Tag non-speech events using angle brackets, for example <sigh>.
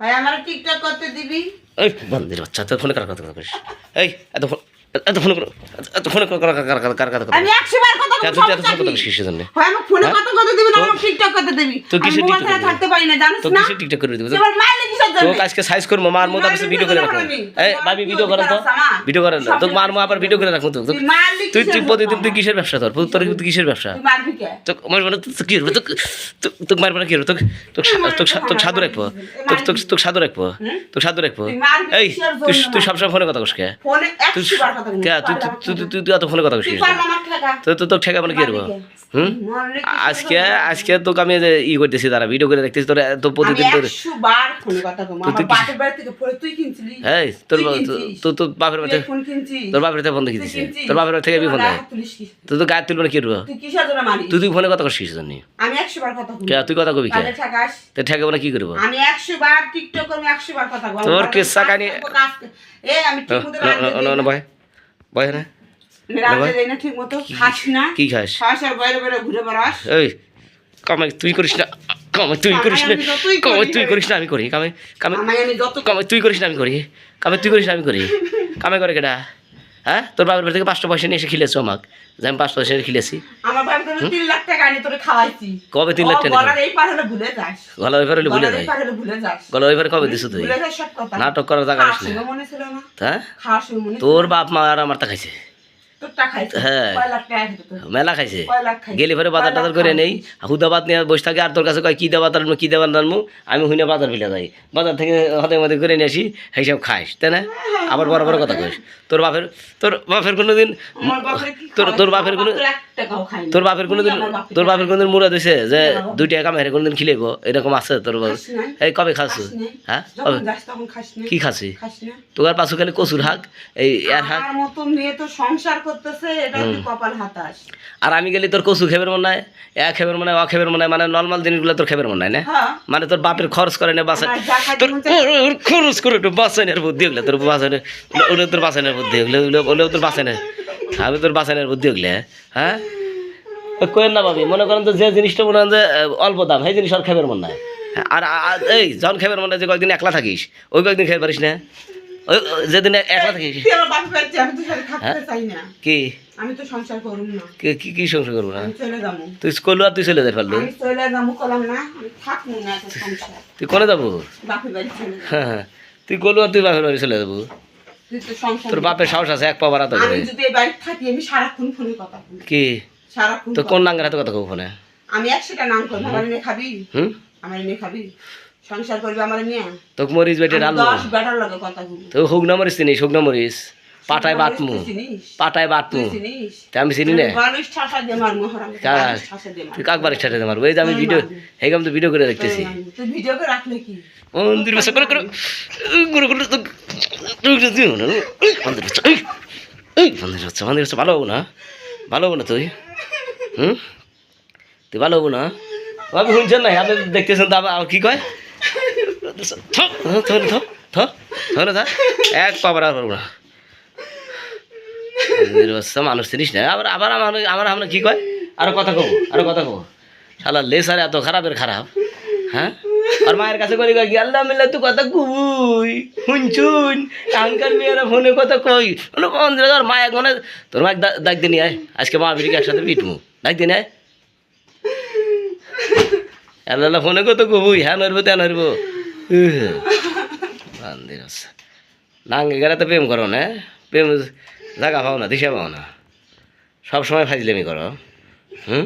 আমার টিকটক করতে দিবি? এই বন্ধের বাচ্চা তো ফোনে কার কথা করিস এই এত এত ফোনে করো এত ফোনে কার কার কার কার কার কথা কথা আমি একশো বার কথা তুই এত ফোন কথা কিসের জন্য? ফোনে হ্যাঁ? কথা কথা দিবি না তো- আমার টিকটক করতে দিবি। তো কিসের মোবাইল টিকটক ছাড়া থাকতে পারি না জানিস তো না? কিসের টিকটক করে দিবি তুই মাইলে কিসের জন্য? তোকে আজকে সাইজ করব মার মতো ভিডিও করে মারবি রাখব। এই ভাবি ভিডিও করে ভিডিও করে না। সব তোকে মার মা আবার ভিডিও করে রাখব তুই তুই কিসের তুই জন্য? প্রতিদিন তুই কিসের ব্যবসা তোর তোর তুই কিসের ব্যবসা? তুই মারবি কে? তোকে মারবো না তো কি করব তোকে তোকে মারবো না কি তোকে তোকে তোকে তোকে সাধু রাখব। তোকে তোকে তোকে সাধু রাখব। তোকে সাধু রাখব। এই তুই তুই সবসময় ফোনে কথা কস কে? ফোনে বার কথা বলবি। কে তুই তুই এত ফোনে কথা টাকা। তো তো তোকে ঠেকা মানে কি করব হুম আজকে আজকে তোকে আমি ই করতেছি তারা ভিডিও করে দেখতেছি তোর তো প্রতিদিন তোর? এই তোর? তো তোর বাপের বাড়িতে তোর বাপের বাড়িতে ফোন দেখি তোর বাপের বাড়ি থেকে আমি ফোন দেয়? তুই তো গায়ে তুলবে না কি করব তুই? তুই ফোনে কথা কস কিসের জন্য আমি একশো বার কথা কে তুই কথা কবি কে তো ঠেকাবো না কি করব আমি একশো বার টিকটক করব একশো বার কথা বলব তোর কিস্সা করব। এ আমি ঠিক মতো রাঁধতে দিই না। ভয় ভয় না? আমি রাঁধতে দিই না ঠিক মতো খাস না। কি খাস? খাস আর বাইরে বাইরে ঘুরে বেড়াস। এই কামাই তুই করিস না। কামে তুই করিস না। তুই করিস না আমি করি। কামে কামে কামাই তুই করিস না আমি করি। কামে তুই করিস না আমি করি। <laughs> কামে করে কেডা? হ্যাঁ? তোর বাবার বাড়ি থেকে পাঁচটা পয়সা নিয়ে এসে খিলেছো আমাকে। যে আমি পাঁচটা পয়সা নিয়ে খিলেছি। আমার বাড়ি তিন লাখ টাকা আনি তোরে খাওয়াইছি। কবে তিন লাখ টাকা গলার এই পার হলে ভুলে যাস। গলার যায় এই পার হলে ভুলে যাস। গলা ওইবার কবে দিছো তুই? নাটক করার জায়গা খাওয়ার আসলে। মনে ছিল না? হ্যাঁ? তোর বাপ মা আর আমার তা খাইছে। হ্যাঁ। মেলা খাইছে। গেলি পরে বাজার টাজার করে? নেই। হুদাবাদ নিয়ে বসে থাকে আর তোর কাছে কয় কী কী আমি হুইনা বাজার ফেলে যাই। বাজার থেকে হাতে মাতে করে নিয়ে আসি সেইসব খাইস তাই না? আবার বড় বড় কথা কইস। তোর বাপের তোর বাপের কোনো দিন আমার বাপরে কি তোর তোর বাপের কোনো। তোর বাপের কোনো দিন তুই আমার বাপের তোর বাপের কোনো দিন মুড়া দিছে যে আমার বাপ। দুই টাকা কামাই কোনো দিন খিলেব এরকম আছে তোর বাপ। এই কবে খাসু? হ্যাঁ? কি খাসি? তোর পাশু খালি কচুর হাক এই এর হাক। সংসার করতেছে এটা তুই কপাল হাতাস আর আমি গেলি তোর কচু খেবের মনে হয় এক খেবের মনে হয় অ খেবের মনে হয় মানে নর্মাল জিনিসগুলো তোর খেবের মনে হয় না? হ্যাঁ। মানে তোর বাপের খরচ করে না খাইতে তোর খরচ করে একটু বাসানের বুদ্ধি ওগুলো তোর বাসানের ওগুলো তোর বাসানের বুদ্ধি ওগুলো ওগুলো তোর বাসানের আমি তোর বাসানের বুদ্ধি ওগুলো হ্যাঁ? কোয়েন না ভাবি মনে করেন তো যে জিনিসটা মনে হয় যে অল্প দাম সেই জিনিস আর খেবের মনে হয় আর এই যখন খেবের মনে হয় যে কয়েকদিন একলা থাকিস ওই কয়েকদিন খেতে পারিস না? যেদিন একলা থাকতে হ্যাঁ? কি? আমি তো সংসার করুম না। কি কি- সংসার করব? না তুই স্কুল আর তুই চলে যাই পারল? তুই কোনে যাব? হ্যাঁ হ্যাঁ। তুই গলু আর তুই বাপের বাড়ি চলে যাব? তোর বাপের সাহস আছে এক পা বাড়াতে থাকি কি? তো কোন নাঙ্গের হাতে কথা কব ফোনে? আমি একশোটা নাম করব আমার এনে খাবি? আমার এনে খাবি? সংসার করবি আমার নিয়ে তোকে মরিস বেটে রান্না দশ বেটার লগে কথা তো হুগনা মরিস চিনি শুকনা মরিস। পাটায় বাটমু পাটায় বাটমু তুই আমি চিনি না? কার? বালিশ ঠাসা তুই মারবো এই যে আমি ভিডিও আমি তো ভিডিও করে দেখতেছি। ভিডিও করে রাখলে কি? মন্দির বসে করে করে। করে করে তো তুই মন্দির মন্দির মন্দির বসে ভালো হব না? ভালো হব না তুই? হুম? তুই ভালো হব না? আমি শুনছেন না? আপনি দেখতেছেন তো আবার কি কয়? থ থ থ থ এক পাবার আর মানুষ চিনিস না। আবার আবার আমার আমার আমরা কি কয়? আরও কথা কব, আরও কথা কব। শালা লেসার এত খারাপের খারাপ হ্যাঁ? আর মায়ের কাছে করে কি আল্লাহ মিল্লা তুই কথা কুবুই, শুনছুন আঙ্কার মেয়েরা ফোনে কথা কই বলে মন্দির আর মা এক মনে, তোর মা ডাক দিয়ে নিয়ে আয়, আজকে মা বিরিকে একসাথে পিটমু ডাক দিয়ে নিয়ে আয়। আল্লাহ ফোনে কত কবুই হ্যাঁ নড়বো ত্যান নড়বো। মন্দির আছে নাঙ্গে গেলে তো প্রেম করো না প্রেম জায়গা পাও না দিশা পাও না সব সময় ফাইজলেমি করো হুম